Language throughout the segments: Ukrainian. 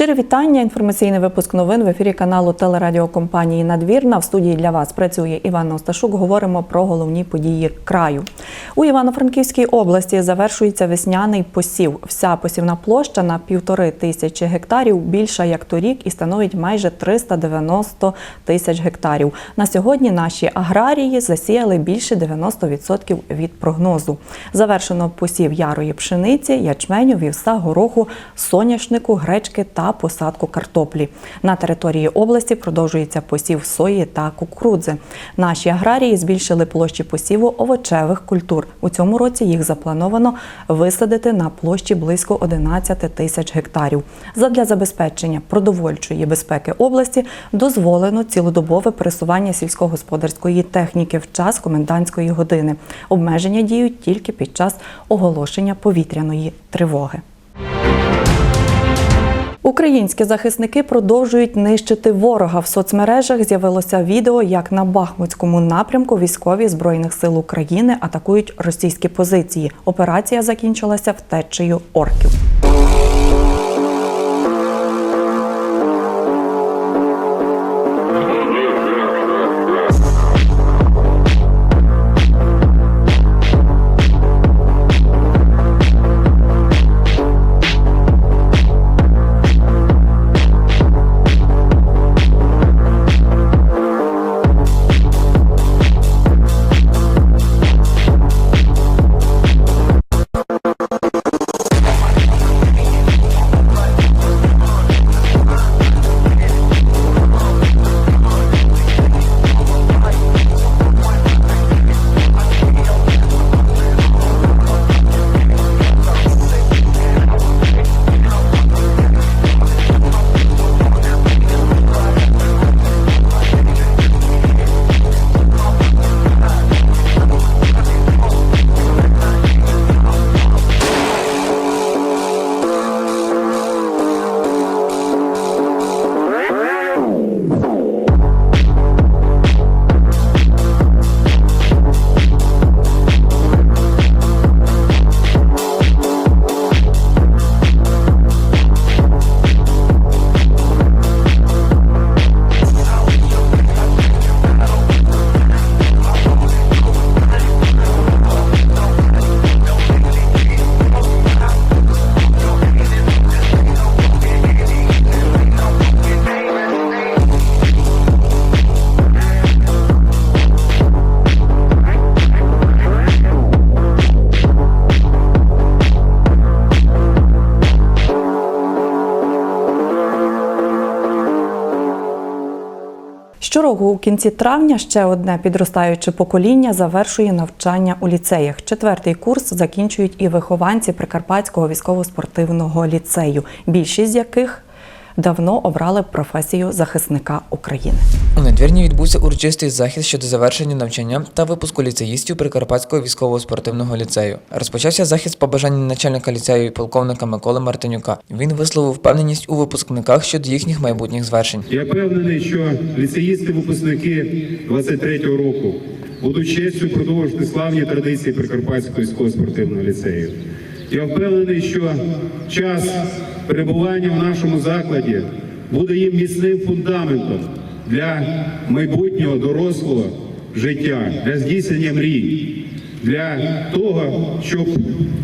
Щире вітання. Інформаційний випуск новин в ефірі каналу телерадіокомпанії Надвірна. В студії для вас працює Іван Осташук. Говоримо про головні події краю. У Івано-Франківській області завершується весняний посів. Вся посівна площа на півтори тисячі гектарів більша як торік і становить майже 390 тисяч гектарів. На сьогодні наші аграрії засіяли більше 90% від прогнозу. Завершено посів ярої пшениці, ячменю, вівса, гороху, соняшнику, гречки та посадку картоплі. На території області продовжується посів сої та кукурудзи. Наші аграрії збільшили площі посіву овочевих культур. У цьому році їх заплановано висадити на площі близько 11 тисяч гектарів. Задля забезпечення продовольчої безпеки області дозволено цілодобове пересування сільськогосподарської техніки в час комендантської години. Обмеження діють тільки під час оголошення повітряної тривоги. Українські захисники продовжують нищити ворога. В соцмережах з'явилося відео, як на Бахмутському напрямку військові збройних сил України атакують російські позиції. Операція закінчилася втечею орків. Щороку у кінці травня ще одне підростаюче покоління завершує навчання у ліцеях. Четвертий курс закінчують і вихованці Прикарпатського військово-спортивного ліцею, більшість з яких давно обрали професію захисника України. У надвірні відбувся урочистий захід щодо завершення навчання та випуску ліцеїстів Прикарпатського військово-спортивного ліцею. Розпочався захід з побажання начальника ліцею полковника Миколи Мартинюка. Він висловив впевненість у випускниках щодо їхніх майбутніх звершень. Я впевнений, що ліцеїсти-випускники 23-го року будуть честю продовжувати славні традиції Прикарпатського військово-спортивного ліцею. Я впевнений, що час перебування в нашому закладі буде їм міцним фундаментом для майбутнього дорослого життя, для здійснення мрій, для того, щоб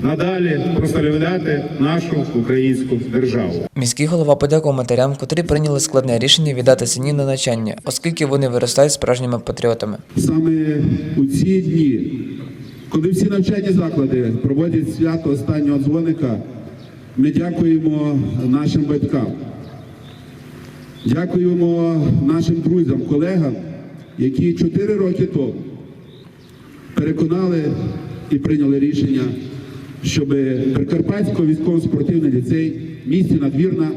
надалі прославляти нашу українську державу. Міський голова подякував матерям, котрі прийняли складне рішення віддати синів на навчання, оскільки вони виростають справжніми патріотами. Саме у ці дні, коли всі навчальні заклади проводять свято останнього дзвоника, ми дякуємо нашим батькам, дякуємо нашим друзям, колегам, які чотири роки тому переконали і прийняли рішення, щоб Прикарпатський військово-спортивний ліцей місті Надвірна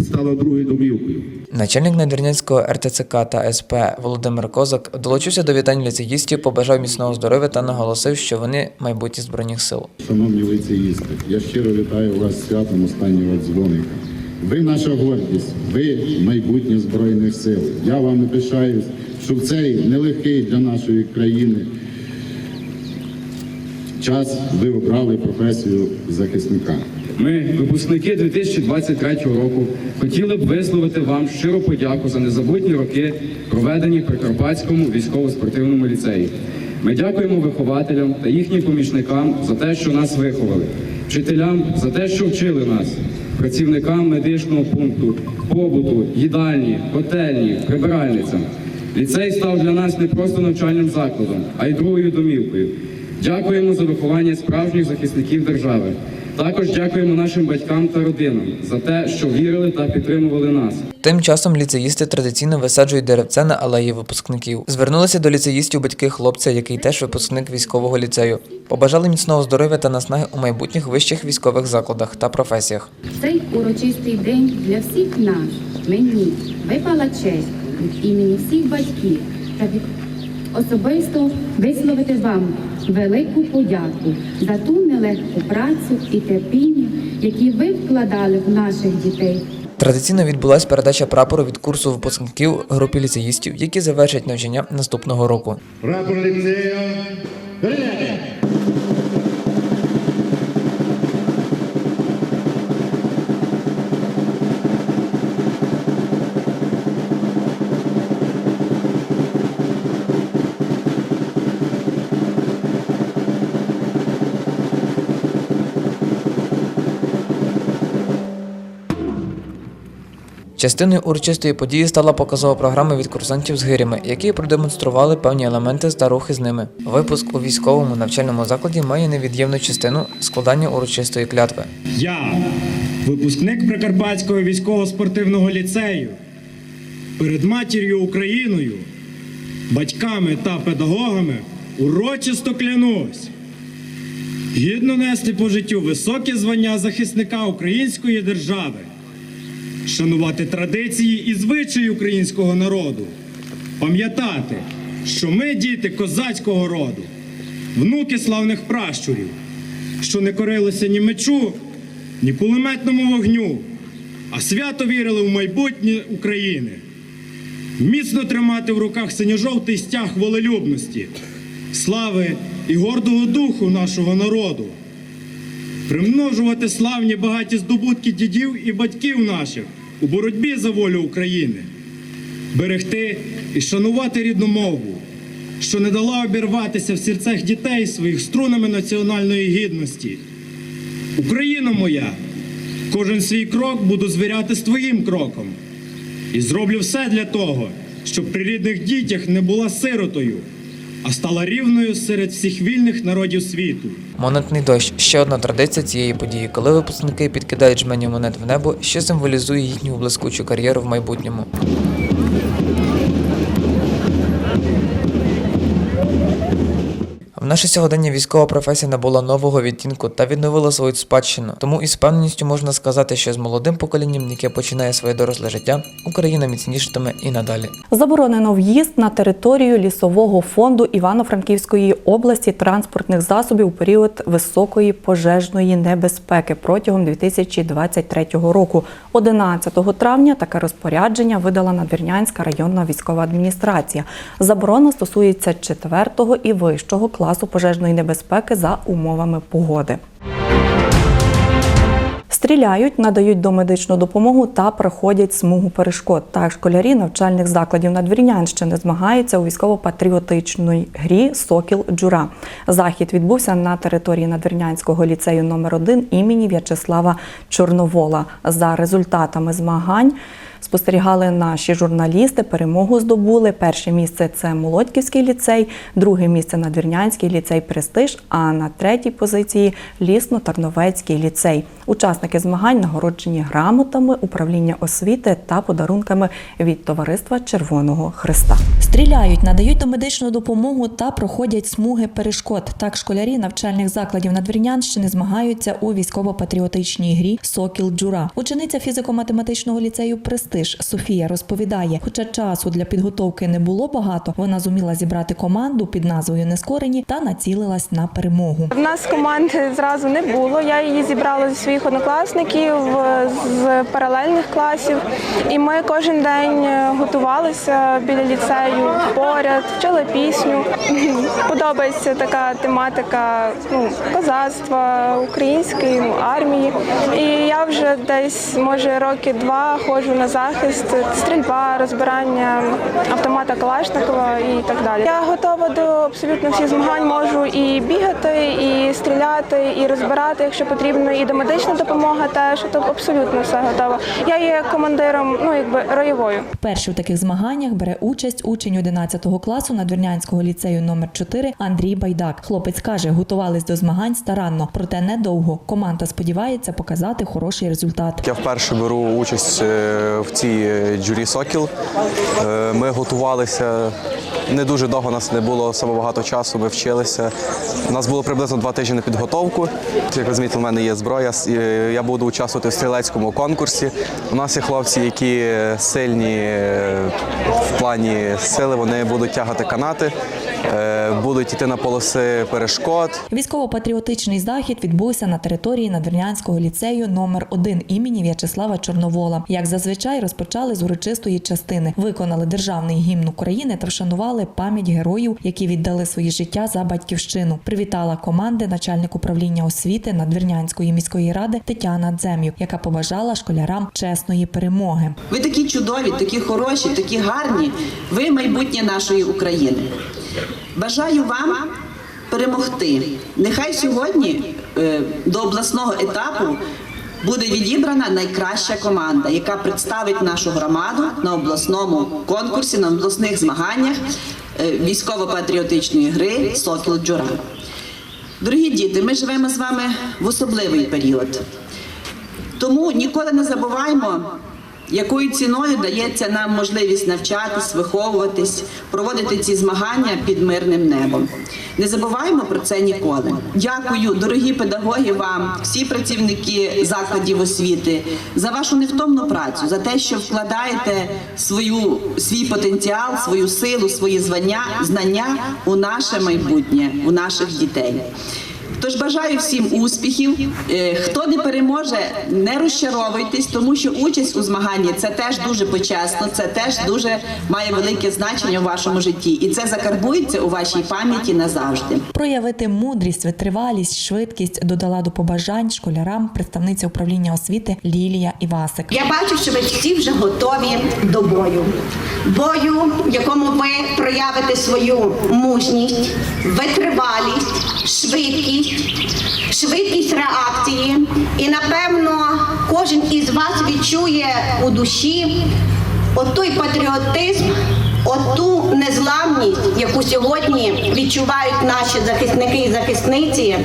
стало другою домівкою. Начальник надвірнянського РТЦК та СП Володимир Козак долучився до вітань ліцеїстів, побажав міцного здоров'я та наголосив, що вони майбутні збройних сил. Шановні лицеїсти, я щиро вітаю вас святом останнього дзвоника. Ви наша гордість, ви майбутнє Збройних сил. Я вами пишаюсь, що в цей нелегкий для нашої країни час ви обрали професію захисника. Ми, випускники 2023 року, хотіли б висловити вам щиру подяку за незабутні роки, проведені в Прикарпатському військово-спортивному ліцеї. Ми дякуємо вихователям та їхнім помічникам за те, що нас виховали, вчителям за те, що вчили нас, працівникам медичного пункту, побуту, їдальні, котельні, прибиральницям. Ліцей став для нас не просто навчальним закладом, а й другою домівкою. Дякуємо за виховання справжніх захисників держави. Також дякуємо нашим батькам та родинам за те, що вірили та підтримували нас. Тим часом ліцеїсти традиційно висаджують деревце на алеї випускників. Звернулися до ліцеїстів батьки хлопця, який теж випускник військового ліцею. Побажали міцного здоров'я та наснаги у майбутніх вищих військових закладах та професіях. Цей урочистий день для всіх нас, мені випала честь від імені всіх батьків та від особисто висловити вам велику подяку за ту нелегку працю і терпіння, які ви вкладали в наших дітей. Традиційно відбулася передача прапору від курсу випускників групі ліцеїстів, які завершать навчання наступного року. Прапор ліцею. Частиною урочистої події стала показова програма від курсантів з гирями, які продемонстрували певні елементи та рухи з ними. Випуск у військовому навчальному закладі має невід'ємну частину складання урочистої клятви. Я, випускник Прикарпатського військово-спортивного ліцею, перед матір'ю Україною, батьками та педагогами урочисто клянусь гідно нести по життю високе звання захисника української держави, шанувати традиції і звичаї українського народу, пам'ятати, що ми діти козацького роду, внуки славних пращурів, що не корилися ні мечу, ні кулеметному вогню, а свято вірили в майбутнє України. Міцно тримати в руках синьо-жовтий стяг волелюбності, слави і гордого духу нашого народу, примножувати славні багаті здобутки дідів і батьків наших у боротьбі за волю України, берегти і шанувати рідну мову, що не дала обірватися в серцях дітей своїх струнами національної гідності. Україна моя, кожен свій крок буду звіряти з твоїм кроком. І зроблю все для того, щоб при рідних дітях не була сиротою, а стала рівною серед всіх вільних народів світу. Монетний дощ ще одна традиція цієї події, коли випускники підкидають жмені монет в небо, що символізує їхню блискучу кар'єру в майбутньому. В наше сьогодення військова професія набула нового відтінку та відновила свою спадщину. Тому із певністю можна сказати, що з молодим поколінням, яке починає своє доросле життя, Україна міцнішатиме і надалі. Заборонено в'їзд на територію лісового фонду Івано-Франківської області транспортних засобів у період високої пожежної небезпеки протягом 2023 року. 11 травня таке розпорядження видала Надвірнянська районна військова адміністрація. Заборона стосується 4 і вищого класу пожежної небезпеки за умовами погоди. Стріляють, надають домедичну допомогу та проходять смугу перешкод. Так, школярі навчальних закладів Надвірнянщини змагаються у військово-патріотичній грі Сокіл Джура. Захід відбувся на території Надвірнянського ліцею номер 1 імені В'ячеслава Чорновола. За результатами змагань спостерігали наші журналісти. Перемогу здобули. Перше місце це Молодьківський ліцей, друге місце Надвірнянський ліцей Престиж, а на третій позиції Лісно-Тарновецький ліцей. Учасники змагань нагороджені грамотами, управління освіти та подарунками від товариства Червоного Христа. Стріляють, надають домедичну допомогу та проходять смуги перешкод. Так школярі навчальних закладів Надвірнянщини змагаються у військово-патріотичній грі Сокіл Джура. Учениця фізико-математичного ліцею Престиж Престиж Софія розповідає, хоча часу для підготовки не було багато, вона зуміла зібрати команду під назвою Нескорені та націлилась на перемогу. В нас команди зразу не було. Я її зібрала зі своїх однокласників з паралельних класів, і ми кожен день е, готувалися біля ліцею поряд, вчили пісню. Подобається така тематика ну, козацтва, української армії. І я вже десь може роки два ходжу на захист, стрільба, розбирання автомата Калашникова і так далі. Я готова до абсолютно всіх змагань. Можу і бігати, і стріляти, і розбирати, якщо потрібно, і домедична допомога теж. Тобто абсолютно все готово. Я є командиром, ну якби роєвою. Перший у таких змаганнях бере участь учень 11 класу Надвірнянського ліцею номер 4 Андрій Байдак. Хлопець каже, готувались до змагань старанно, проте недовго. Команда сподівається показати хороший результат. Я вперше беру участь е, в цій е, журі Сокіл. Е, Ми готувалися не дуже довго, нас не було саме багато часу. Ми вчилися. У нас було приблизно два тижні на підготовку. Як ви замітили, у мене є зброя. Е, Я буду участвувати в стрілецькому конкурсі. У нас є хлопці, які сильні в плані сили. Вони будуть тягати канати, будуть йти на полоси перешкод. Військово-патріотичний захід відбувся на території Надвірнянського ліцею номер 1 імені В'ячеслава Чорновола. Як зазвичай розпочали з урочистої частини, виконали державний гімн України та вшанували пам'ять героїв, які віддали свої життя за батьківщину. Привітала команди начальник управління освіти Надвірнянської міської ради Тетяна Дзем'юк, яка побажала школярам чесної перемоги. Ви такі чудові, такі хороші, такі гарні. Ви майбутнє нашої України. Бажаю вам перемогти. Нехай сьогодні е, до обласного етапу буде відібрана найкраща команда, яка представить нашу громаду на обласному конкурсі, на обласних змаганнях е, військово-патріотичної гри Сокіл Джура. Дорогі діти, ми живемо з вами в особливий період. Тому ніколи не забуваємо, якою ціною дається нам можливість навчатись, виховуватись, проводити ці змагання під мирним небом. Не забуваємо про це ніколи. Дякую, дорогі педагоги, вам, всі працівники закладів освіти, за вашу невтомну працю, за те, що вкладаєте свою, свій потенціал, свою силу, свої звання, знання у наше майбутнє, у наших дітей. Тож бажаю всім успіхів. Е, Хто не переможе, не розчаровуйтесь, тому що участь у змаганні це теж дуже почесно, це теж дуже має велике значення у вашому житті, і це закарбується у вашій пам'яті назавжди. Проявити мудрість, витривалість, швидкість додала до побажань школярам представниця управління освіти Лілія Івасик. Я бачу, що ви всі вже готові до бою. Бою, в якому ви проявите свою мужність, витривалість, швидкість, швидкість реакції. І напевно кожен із вас відчує у душі отой патріотизм, оту незламність, яку сьогодні відчувають наші захисники і захисниці,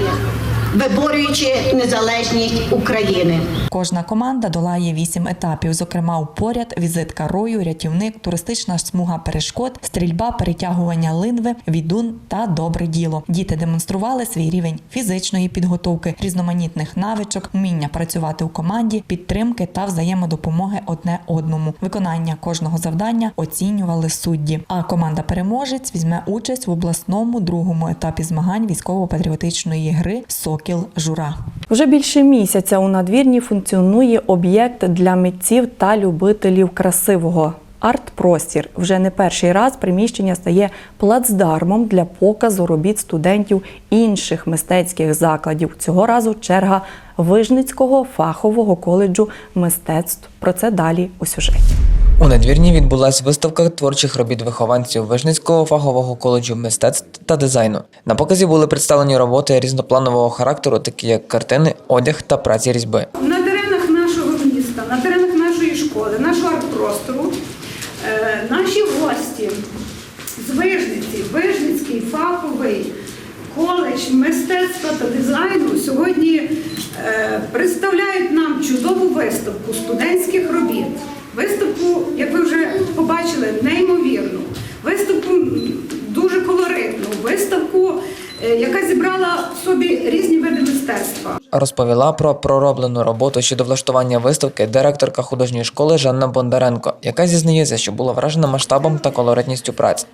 виборюючи незалежність України. Кожна команда долає вісім етапів. Зокрема, у поряд, візитка рою, рятівник, туристична смуга перешкод, стрільба, перетягування линви, відун та добре діло. Діти демонстрували свій рівень фізичної підготовки, різноманітних навичок, вміння працювати у команді, підтримки та взаємодопомоги одне одному. Виконання кожного завдання оцінювали судді. А команда переможець візьме участь в обласному другому етапі змагань військово-патріотичної гри Сокіл Жура. Вже більше місяця у надвірні функціонує об'єкт для митців та любителів красивого. Арт-простір вже не перший раз приміщення стає плацдармом для показу робіт студентів інших мистецьких закладів. Цього разу черга Вижницького фахового коледжу мистецтв. Про це далі у сюжеті. У надвірні відбулася виставка творчих робіт вихованців Вижницького фахового коледжу мистецтв та дизайну. На показі були представлені роботи різнопланового характеру, такі як картини, одяг та праці різьби. На теренах нашого міста, на теренах нашої школи, нашого арт-простору, е, наші гості з Вижниці, Вижницький фаховий коледж мистецтва та дизайну сьогодні е, представляють нам чудову виставку студентських робіт. Виставку, як ви вже побачили, неймовірну, виставку дуже колоритну, виставку, е, яка зібрала в собі різні види мистецтва. Розповіла про пророблену роботу щодо влаштування виставки директорка художньої школи Жанна Бондаренко, яка зізнається, що була вражена масштабом та колоритністю праць.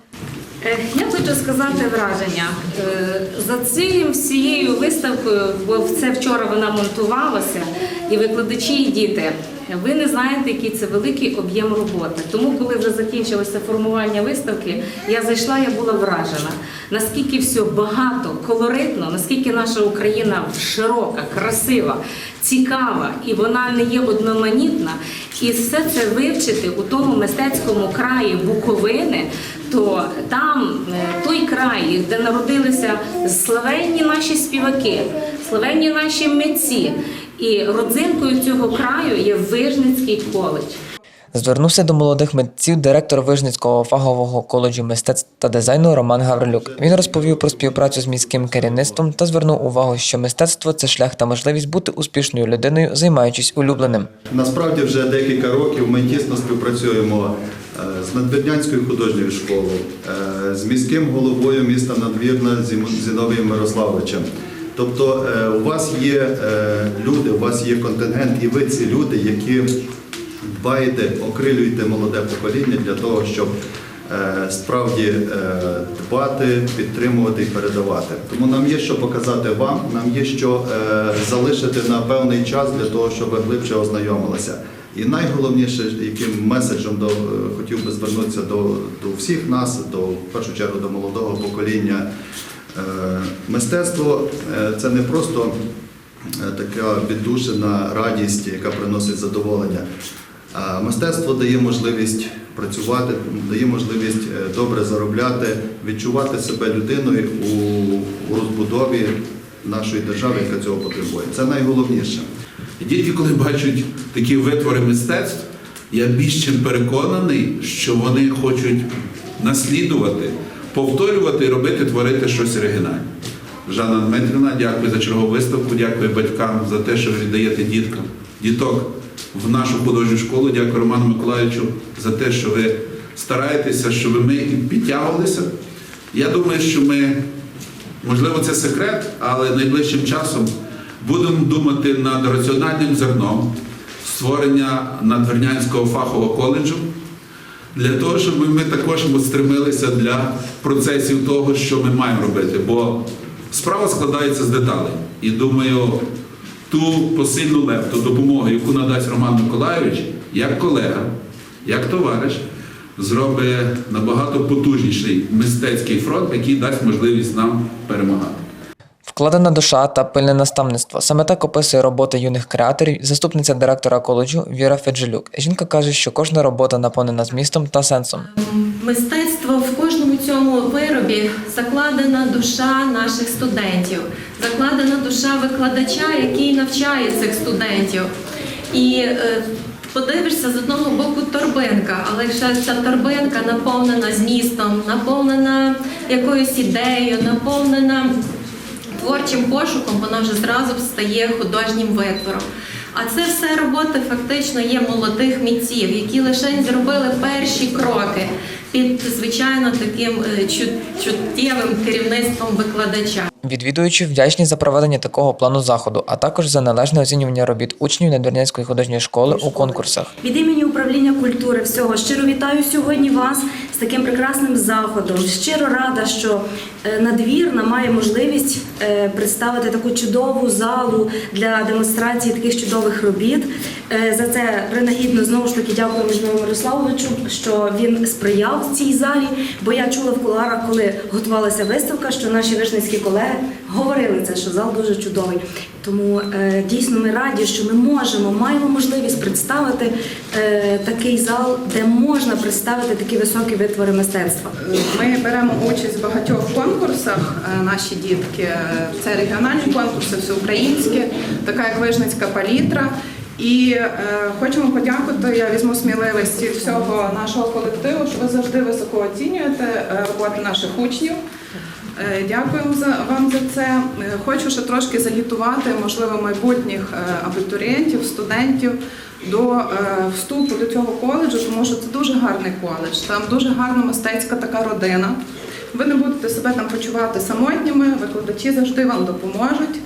Е, Я хочу сказати враження. Е, За цим всією виставкою, бо це вчора вона монтувалася, і викладачі, і діти. Ви не знаєте, який це великий об'єм роботи. Тому, коли вже закінчилося формування виставки, я зайшла, я була вражена. Наскільки все багато, колоритно, наскільки наша Україна широка, красива, цікава, і вона не є одноманітна. І все це вивчити у тому мистецькому краї Буковини, то там е, той край, де народилися славетні наші співаки, славетні наші митці. І родзинкою цього краю є Вижницький коледж. Звернувся до молодих митців директор Вижницького фахового коледжу мистецтв та дизайну Роман Гаврилюк. Він розповів про співпрацю з міським керівництвом та звернув увагу, що мистецтво це шлях та можливість бути успішною людиною, займаючись улюбленим. Насправді вже декілька років ми тісно співпрацюємо з Надвірнянською художньою школою, е, з міським головою міста Надвірна Зіновієм Мирославовичем. Тобто е, у вас є е, люди, у вас є контингент, і ви ці люди, які дбаєте, окрилюєте молоде покоління для того, щоб е, справді е, дбати, підтримувати і передавати. Тому нам є що показати вам, нам є що е, залишити на певний час для того, щоб ви глибше ознайомилися. І найголовніше, яким меседжем до, е, хотів би звернутися до, до всіх нас, до в першу чергу до молодого покоління. Е, Мистецтво е, це не просто така віддушина радість, яка приносить задоволення. Мистецтво дає можливість працювати, дає можливість добре заробляти, відчувати себе людиною у розбудові нашої держави, яка цього потребує. Це найголовніше. Тільки коли бачать такі витвори мистецтв, я більш чим переконаний, що вони хочуть наслідувати, повторювати і робити, творити щось оригінальне. Жанна Дмитрівна, дякую за чергову виставку, дякую батькам за те, що ви віддаєте діткам, діток в нашу художню школу. Дякую Роману Миколаївичу за те, що ви стараєтеся, щоб ми підтягувалися. Я думаю, що ми Можливо, це секрет, але найближчим часом будемо думати над раціональним зерном створення надвірнянського фахового коледжу для того, щоб ми також стремилися для процесів того, що ми маємо робити. Бо справа складається з деталей. І думаю, ту посильну лепту допомогу, яку надасть Роман Миколайович, як колега, як товариш, зробить набагато потужніший мистецький фронт, який дасть можливість нам перемагати. Вкладена душа та пильне наставництво. Саме так описує роботи юних креаторів, заступниця директора коледжу Віра Феджелюк. Жінка каже, що кожна робота наповнена змістом та сенсом. Мистецтво в кожному цьому виробі закладена душа наших студентів, закладена душа викладача, який навчає цих студентів. І е, подивишся з одного боку торбинка, але якщо ця торбинка наповнена змістом, наповнена якоюсь ідеєю, наповнена творчим пошуком, воно вже зразу стає художнім витвором. А це все роботи фактично є молодих митців, які лише зробили перші кроки під звичайно таким е, чуттєвим керівництвом викладача. Відвідуючи вдячні за проведення такого плану заходу, а також за належне оцінювання робіт учнів Надвірнянської художньої школи у конкурсах. Від імені управління культури всього щиро вітаю сьогодні вас з таким прекрасним заходом. Щиро рада, що е, надвірна має можливість е, представити таку чудову залу для демонстрації таких чудових робіт. За це принагідно знову ж таки дякую Міжному Мирославовичу, що він сприяв цій залі. Бо я чула в куларах, коли готувалася виставка, що наші вижницькі колеги говорили це, що зал дуже чудовий. Тому е, дійсно ми раді, що ми можемо, маємо можливість представити е, такий зал, де можна представити такі високі витвори мистецтва. Ми беремо участь в багатьох конкурсах. е, Наші дітки це регіональні конкурси, всеукраїнські, така як Вижницька палітра. І е, хочемо подякувати. Я візьму сміливість від всього нашого колективу, що ви завжди високо оцінюєте е, роботи наших учнів. Е, Дякуємо за вам за це. Е, Хочу ще трошки загітувати, можливо, майбутніх абітурієнтів, студентів до вступу до цього коледжу, тому що це дуже гарний коледж. Там дуже гарна мистецька така родина. Ви не будете себе там почувати самотніми, викладачі завжди вам допоможуть.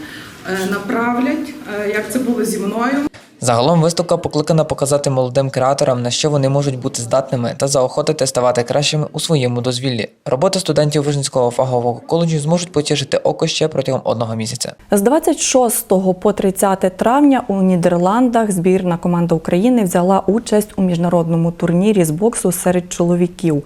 направлять, як це було зі мною. Загалом виставка покликана показати молодим креаторам, на що вони можуть бути здатними, та заохотити ставати кращими у своєму дозвіллі. Роботи студентів Вижницького фахового коледжу зможуть потішити око ще протягом одного місяця. З 26 по 30 травня у Нідерландах збірна команда України взяла участь у міжнародному турнірі з боксу серед чоловіків.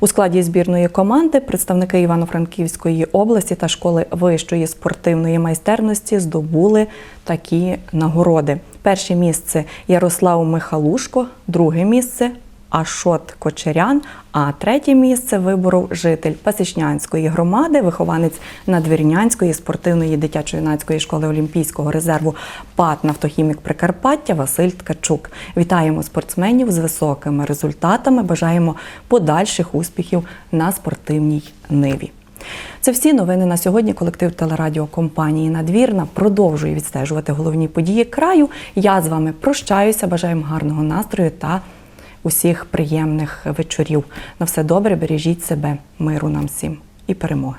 У складі збірної команди представники Івано-Франківської області та школи вищої спортивної майстерності здобули такі нагороди. Перше місце Ярослав Михалушко, друге місце Ашот Кочерян, а третє місце виборов житель Пасічнянської громади, вихованець Надвірнянської спортивної дитячо-юнацької школи Олімпійського резерву ПАТ «Нафтохімік Прикарпаття Василь Ткачук. Вітаємо спортсменів з високими результатами. Бажаємо подальших успіхів на спортивній ниві. Це всі новини на сьогодні. Колектив телерадіокомпанії Надвірна продовжує відстежувати головні події краю. Я з вами прощаюся. Бажаємо гарного настрою та усіх приємних вечорів. На все добре, бережіть себе, миру нам всім і перемоги.